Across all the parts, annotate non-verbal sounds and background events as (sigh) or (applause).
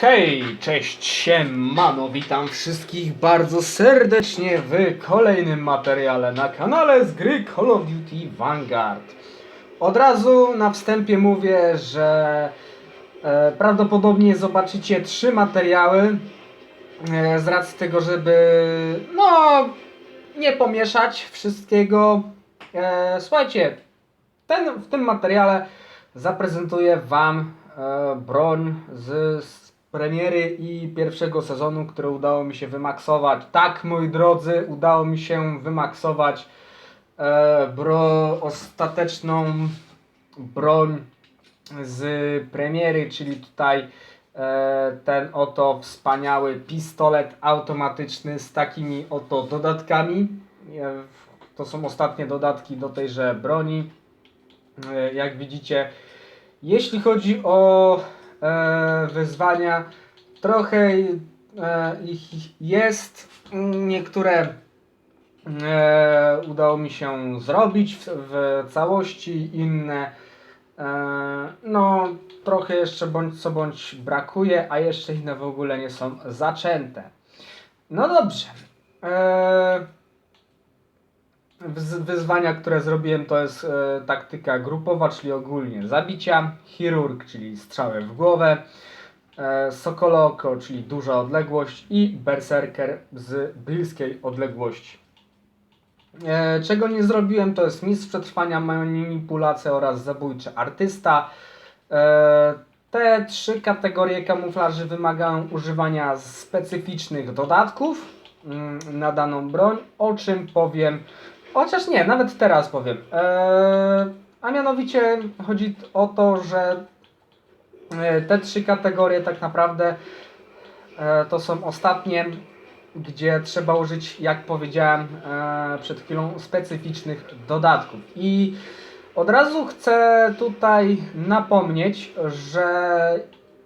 Hej, cześć, siemano, witam wszystkich bardzo serdecznie w kolejnym materiale na kanale z gry Call of Duty Vanguard. Od razu na wstępie mówię, że e, prawdopodobnie zobaczycie trzy materiały e, z racji tego, żeby no nie pomieszać wszystkiego. E, słuchajcie, ten, w tym materiale zaprezentuję Wam e, broń z, z premiery i pierwszego sezonu, które udało mi się wymaksować. Tak, moi drodzy, udało mi się wymaksować e, bro, ostateczną broń z premiery, czyli tutaj e, ten oto wspaniały pistolet automatyczny z takimi oto dodatkami. E, to są ostatnie dodatki do tejże broni. E, jak widzicie, jeśli chodzi o e, wyzwania, trochę e, ich jest. Niektóre e, udało mi się zrobić w, w całości, inne e, no trochę jeszcze bądź co bądź brakuje, a jeszcze inne w ogóle nie są zaczęte. No dobrze. E, Wyzwania, które zrobiłem, to jest e, taktyka grupowa, czyli ogólnie zabicia, chirurg, czyli strzały w głowę, e, sokoloko, czyli duża odległość i berserker z bliskiej odległości. E, czego nie zrobiłem, to jest mistrz przetrwania, manipulacja oraz zabójczy artysta. E, te trzy kategorie kamuflaży wymagają używania specyficznych dodatków mm, na daną broń, o czym powiem Chociaż nie, nawet teraz powiem. Eee, a mianowicie chodzi o to, że e, te trzy kategorie tak naprawdę e, to są ostatnie, gdzie trzeba użyć, jak powiedziałem e, przed chwilą, specyficznych dodatków. I od razu chcę tutaj napomnieć, że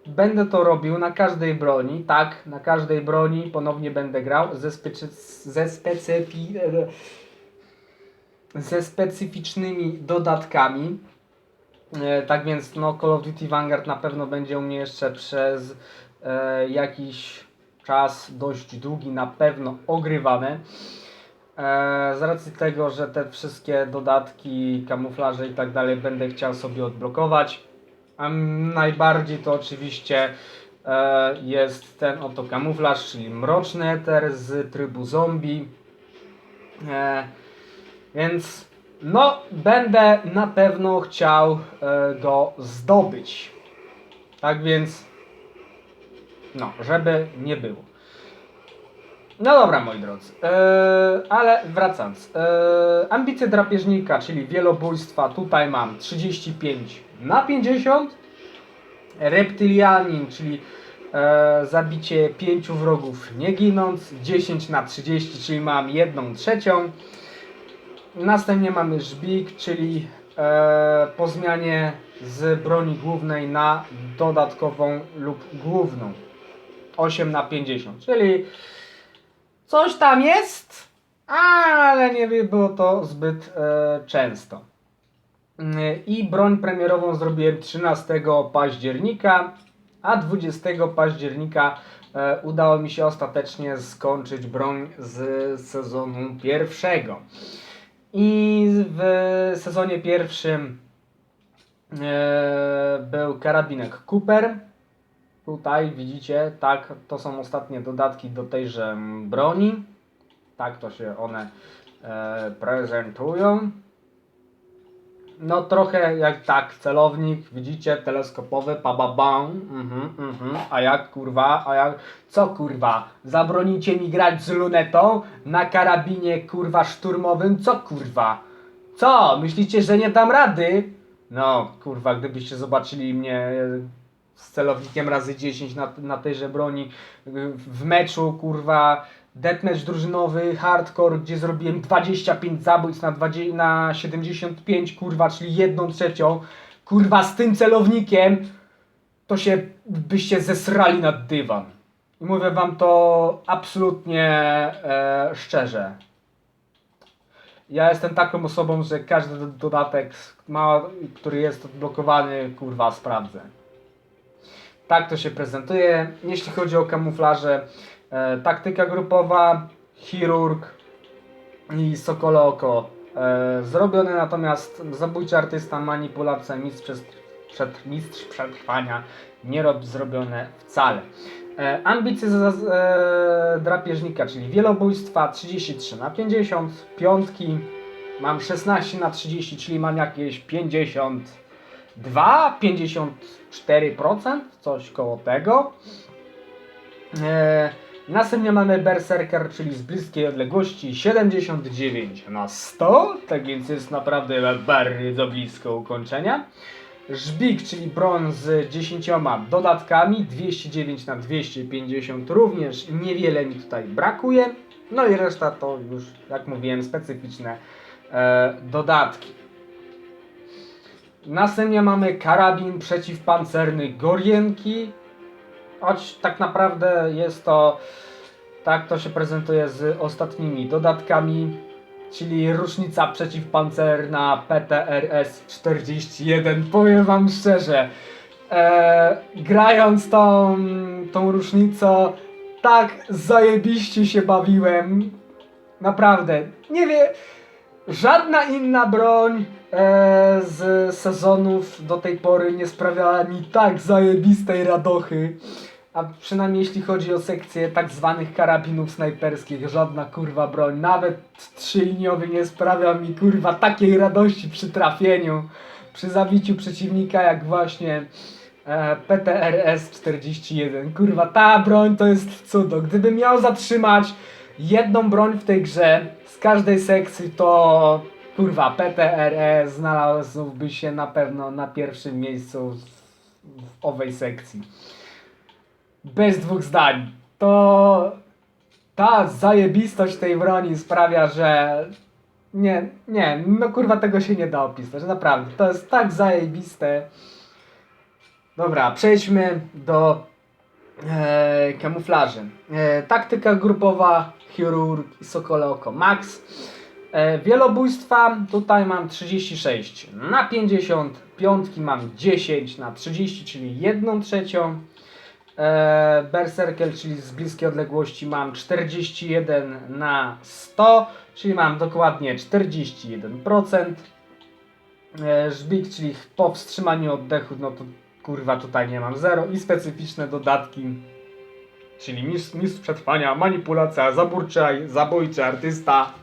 będę to robił na każdej broni. Tak, na każdej broni ponownie będę grał ze, specy, ze specyficznymi dodatkami. E, tak więc no, Call of Duty Vanguard na pewno będzie u mnie jeszcze przez e, jakiś czas dość długi na pewno ogrywany. E, z racji tego, że te wszystkie dodatki, kamuflaże i tak dalej będę chciał sobie odblokować. A najbardziej to oczywiście e, jest ten oto kamuflaż, czyli mroczny eter z trybu zombie. E, więc no, będę na pewno chciał e, go zdobyć. Tak więc, no, żeby nie było. No dobra, moi drodzy, e, ale wracając. E, ambicje drapieżnika, czyli wielobójstwa, tutaj mam 35 na 50. Reptylianin, czyli e, zabicie 5 wrogów nie ginąc, 10 na 30, czyli mam 1 trzecią. Następnie mamy żbik, czyli e, po zmianie z broni głównej na dodatkową lub główną. 8 na 50, czyli coś tam jest, ale nie było to zbyt e, często. I broń premierową zrobiłem 13 października, a 20 października e, udało mi się ostatecznie skończyć broń z sezonu pierwszego. I w sezonie pierwszym e, był karabinek Cooper. Tutaj widzicie, tak, to są ostatnie dodatki do tejże broni. Tak to się one e, prezentują. No trochę jak tak, celownik, widzicie, teleskopowy, pababam, mhm, mhm, a jak kurwa, a jak, co kurwa, zabronicie mi grać z lunetą na karabinie kurwa szturmowym, co kurwa, co, myślicie, że nie dam rady? No kurwa, gdybyście zobaczyli mnie e, z celownikiem razy 10 na, na tejże broni w meczu, kurwa, deathmatch drużynowy, hardcore, gdzie zrobiłem 25 zabójstw na, 20, na 75, kurwa, czyli jedną trzecią, kurwa, z tym celownikiem, to się byście zesrali na dywan. I mówię wam to absolutnie e, szczerze. Ja jestem taką osobą, że każdy do- dodatek, ma, który jest odblokowany, kurwa, sprawdzę. tak to się prezentuje. Jeśli chodzi o kamuflaże, taktyka grupowa, chirurg i sokole oko e, zrobione, natomiast zabójczy artysta, manipulacja, mistrz, przed, mistrz przetrwania nie rob, zrobione wcale. E, ambicje za, e, drapieżnika, czyli wielobójstwa 33 na 50, piątki mam 16 na 30, czyli mam jakieś 52, 54%, coś koło tego. E, następnie mamy Berserker, czyli z bliskiej odległości 79 na 100, tak więc jest naprawdę bardzo blisko ukończenia. Żbik, czyli brąz z 10 dodatkami, 209 na 250 również niewiele mi tutaj brakuje. No i reszta to już, jak mówiłem, specyficzne e, dodatki. Następnie mamy karabin przeciwpancerny Gorienki, choć tak naprawdę jest to, tak to się prezentuje z ostatnimi dodatkami, czyli różnica przeciwpancerna PTRS 41. Powiem wam szczerze, e, grając tą, tą różnicą, tak zajebiście się bawiłem. Naprawdę, nie wie, żadna inna broń z sezonów do tej pory nie sprawiała mi tak zajebistej radochy. A przynajmniej jeśli chodzi o sekcję tak zwanych karabinów snajperskich, żadna kurwa broń, nawet trzyliniowy nie sprawia mi kurwa takiej radości przy trafieniu, przy zabiciu przeciwnika jak właśnie e, PTRS 41. Kurwa, ta broń to jest cudo. Gdybym miał zatrzymać jedną broń w tej grze z każdej sekcji, to kurwa PTRS znalazłby się na pewno na pierwszym miejscu w, w owej sekcji bez dwóch zdań. To ta zajebistość tej broni sprawia, że nie, nie, no kurwa tego się nie da opisać, naprawdę. To jest tak zajebiste. Dobra, przejdźmy do e, kamuflaży. E, taktyka grupowa, chirurg i sokole oko max. E, wielobójstwa tutaj mam 36 na 50, piątki mam 10 na 30, czyli 1 trzecią. E, Berserker, czyli z bliskiej odległości mam 41 na 100, czyli mam dokładnie 41%. E, Żbik, czyli po wstrzymaniu oddechu, no to kurwa tutaj nie mam 0 i specyficzne dodatki, czyli mistrz, mistrz przetrwania, manipulacja, zabójczy, zabójczy artysta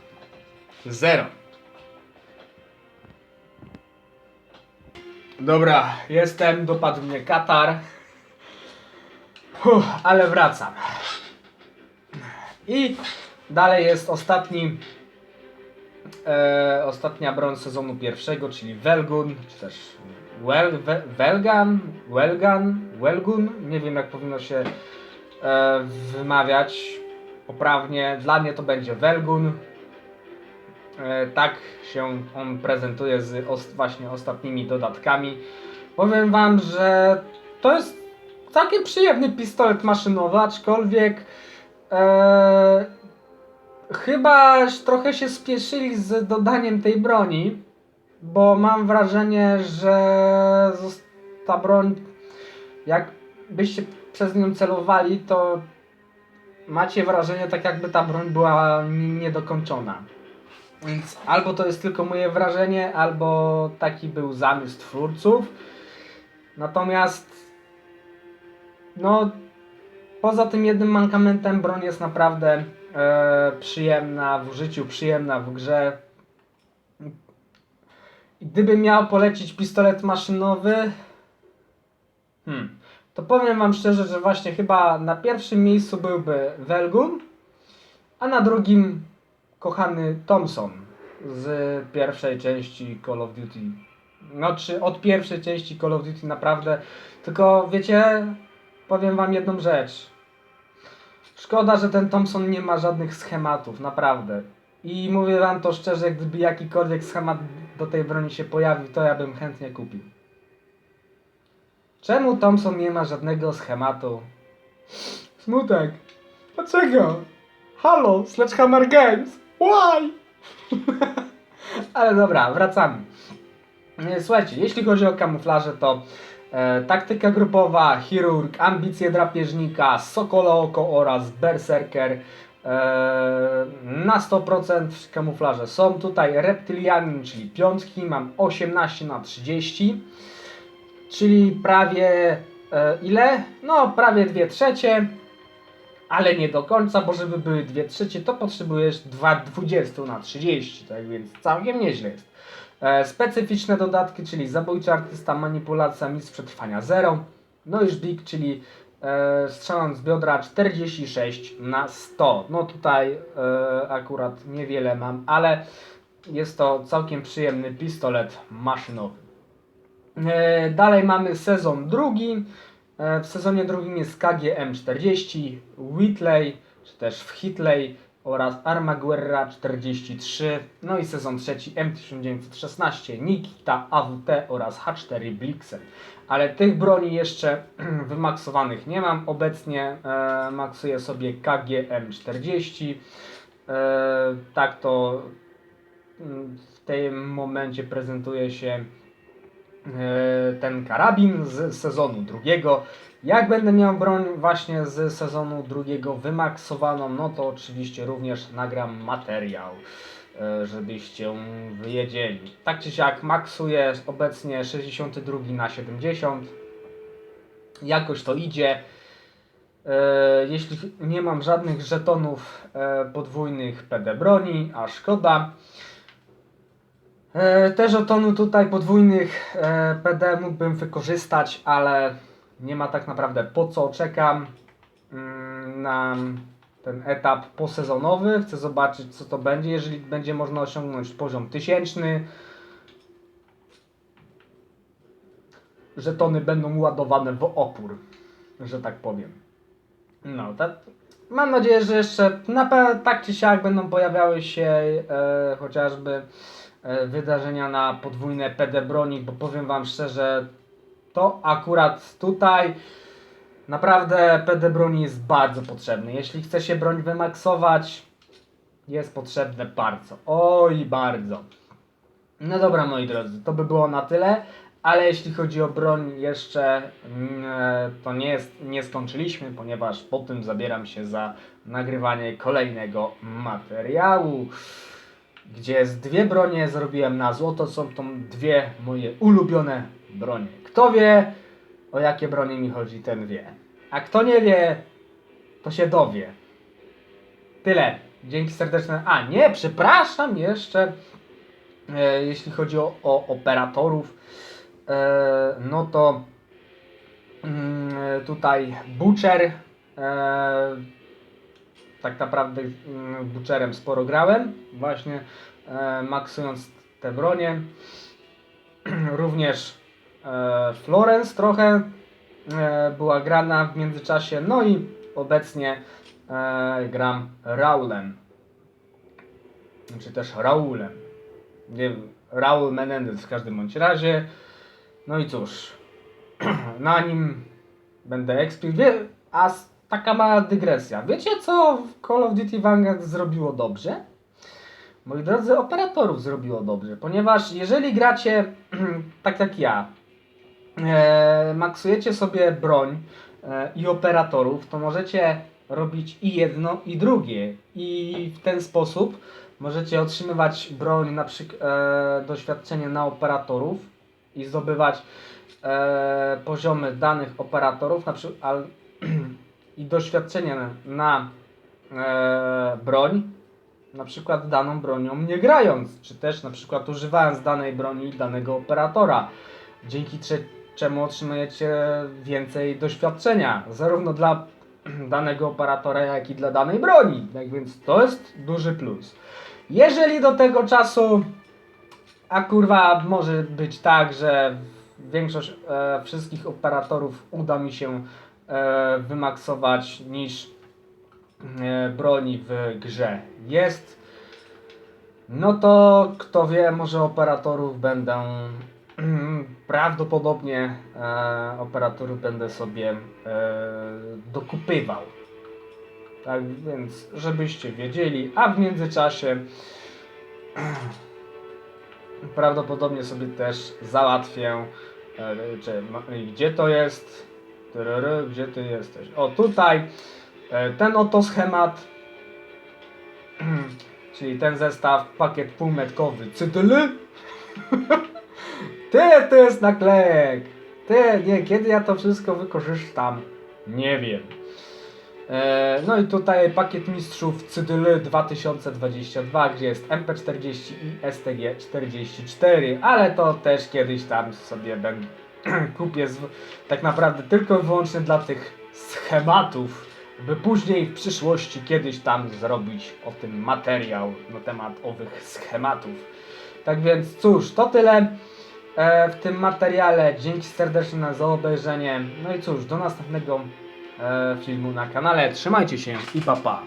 0. Dobra, jestem, dopadł mnie katar. Uff, ale wracam. I dalej jest ostatni e, ostatnia broń sezonu pierwszego, czyli Welgun, czy też Wel, We, Welgan, Welgan, Welgun, nie wiem jak powinno się e, wymawiać poprawnie. Dla mnie to będzie Welgun. E, tak się on prezentuje z właśnie ostatnimi dodatkami. Powiem wam, że to jest całkiem przyjemny pistolet maszynowy, aczkolwiek e, chyba trochę się spieszyli z dodaniem tej broni, bo mam wrażenie, że ta broń, jak byście przez nią celowali, to macie wrażenie tak jakby ta broń była niedokończona. Więc albo to jest tylko moje wrażenie, albo taki był zamysł twórców. Natomiast no, poza tym jednym mankamentem broń jest naprawdę e, przyjemna w użyciu, przyjemna w grze. Gdybym miał polecić pistolet maszynowy, hmm, to powiem wam szczerze, że właśnie chyba na pierwszym miejscu byłby Welgun, a na drugim kochany Thompson z pierwszej części Call of Duty. No, czy od pierwszej części Call of Duty naprawdę. Tylko wiecie, powiem wam jedną rzecz. Szkoda, że ten Thompson nie ma żadnych schematów, naprawdę. I mówię wam to szczerze, gdyby jakikolwiek schemat do tej broni się pojawił, to ja bym chętnie kupił. Czemu Thompson nie ma żadnego schematu? Smutek. Dlaczego? Halo, Sledgehammer Games. Why? (laughs) Ale dobra, wracamy. E, Słuchajcie, jeśli chodzi o kamuflaże, to E, taktyka grupowa, chirurg, ambicje drapieżnika, sokole oko oraz berserker. E, na 100% kamuflaże są tutaj reptylianin, czyli piątki, mam 18 na 30, czyli prawie e, ile? No prawie 2 trzecie, ale nie do końca, bo żeby były 2 trzecie to potrzebujesz 2 20 na 30, tak więc całkiem nieźle jest. E, specyficzne dodatki, czyli zabójczy artysta, manipulacja, mistrz przetrwania 0, no i żbik, czyli e, strzelając z biodra 46 na 100. No tutaj e, akurat niewiele mam, ale jest to całkiem przyjemny pistolet maszynowy. E, dalej mamy sezon drugi. E, w sezonie drugim jest KGM40, Whitley, czy też w Hitley oraz Armaguerra 43. No i sezon trzeci M1916, Nikita AWT oraz H4 Blixen. Ale tych broni jeszcze (clears throat) wymaksowanych nie mam. Obecnie e, maksuję sobie KGM40. E, tak to mm, w tym momencie prezentuje się ten karabin z sezonu drugiego. Jak będę miał broń właśnie z sezonu drugiego wymaksowaną, no to oczywiście również nagram materiał, e, żebyście wiedzieli. Tak czy siak maksuję obecnie 62 na 70. Jakoś to idzie. E, Jeśli nie mam żadnych żetonów e, podwójnych PD broni, a szkoda. E, Te żetony tutaj podwójnych e, PD mógłbym wykorzystać, ale nie ma tak naprawdę po co. Czekam mm, na ten etap posezonowy. Chcę zobaczyć co to będzie. Jeżeli będzie można osiągnąć poziom tysięczny, żetony będą ładowane w opór, że tak powiem. No, tak. Mam nadzieję, że jeszcze na tak czy siak będą pojawiały się e, chociażby wydarzenia na podwójne PD broni, bo powiem Wam szczerze, to akurat tutaj naprawdę PD broni jest bardzo potrzebny. Jeśli chce się broń wymaksować, jest potrzebne bardzo. Oj, bardzo. No dobra, moi drodzy, to by było na tyle. Ale jeśli chodzi o broń jeszcze, mm, e, to nie, jest, nie skończyliśmy, ponieważ po tym zabieram się za nagrywanie kolejnego materiału, gdzie z dwie bronie zrobiłem na złoto. Są to dwie moje ulubione bronie. Kto wie, o jakie bronie mi chodzi, ten wie. A kto nie wie, to się dowie. Tyle. Dzięki serdeczne. A nie, przepraszam jeszcze. E, jeśli chodzi o, o operatorów, e, no to mm, e, tutaj Butcher. E, tak naprawdę mm, Butcherem sporo grałem, właśnie e, maksując te bronie. (clears throat) Również e, Florence trochę e, była grana w międzyczasie, no i obecnie e, gram Raulem, czy też Raulem. Nie wiem, Raul Menendez w każdym bądź razie. No i cóż, (clears throat) na nim będę ekspił. A taka mała dygresja. Wiecie co Call of Duty Vanguard zrobiło dobrze? Moi drodzy, operatorów zrobiło dobrze, ponieważ jeżeli gracie (clears throat) tak jak ja, e, maksujecie sobie broń e, i operatorów, to możecie robić i jedno i drugie i w ten sposób możecie otrzymywać broń, na przykład e, doświadczenie na operatorów i zdobywać e, poziomy danych operatorów na przykład, i doświadczenie na, e, broń, na przykład daną bronią nie grając, czy też na przykład używając danej broni danego operatora, dzięki cze- czemu otrzymujecie więcej doświadczenia, zarówno dla (clears throat) danego operatora, jak i dla danej broni. Tak więc to jest duży plus. Jeżeli do tego czasu, a kurwa, może być tak, że większość e, wszystkich operatorów uda mi się wymaksować niż e, broni w grze jest, no to kto wie, może operatorów będę (clears throat) prawdopodobnie e, będę sobie e, dokupywał. Tak więc, żebyście wiedzieli, a w międzyczasie (clears throat) prawdopodobnie sobie też załatwię E, czy, gdzie to jest? Gdzie ty jesteś? O, tutaj e, ten oto schemat, (clears throat) czyli ten zestaw, pakiet półmetkowy cytyly. (laughs) Ty, to jest naklejek. Ty, nie, kiedy ja to wszystko wykorzystam? Nie wiem. E, no i tutaj pakiet mistrzów Cydyly 2022, gdzie jest MP40 i STG44, ale to też kiedyś tam sobie będę (clears throat) kupię z, tak naprawdę tylko i wyłącznie dla tych schematów, by później w przyszłości kiedyś tam zrobić o tym materiał na temat owych schematów. Tak więc cóż, to tyle e, w tym materiale. Dzięki serdecznie za obejrzenie. No i cóż, do następnego e, filmu na kanale. Trzymajcie się i pa pa.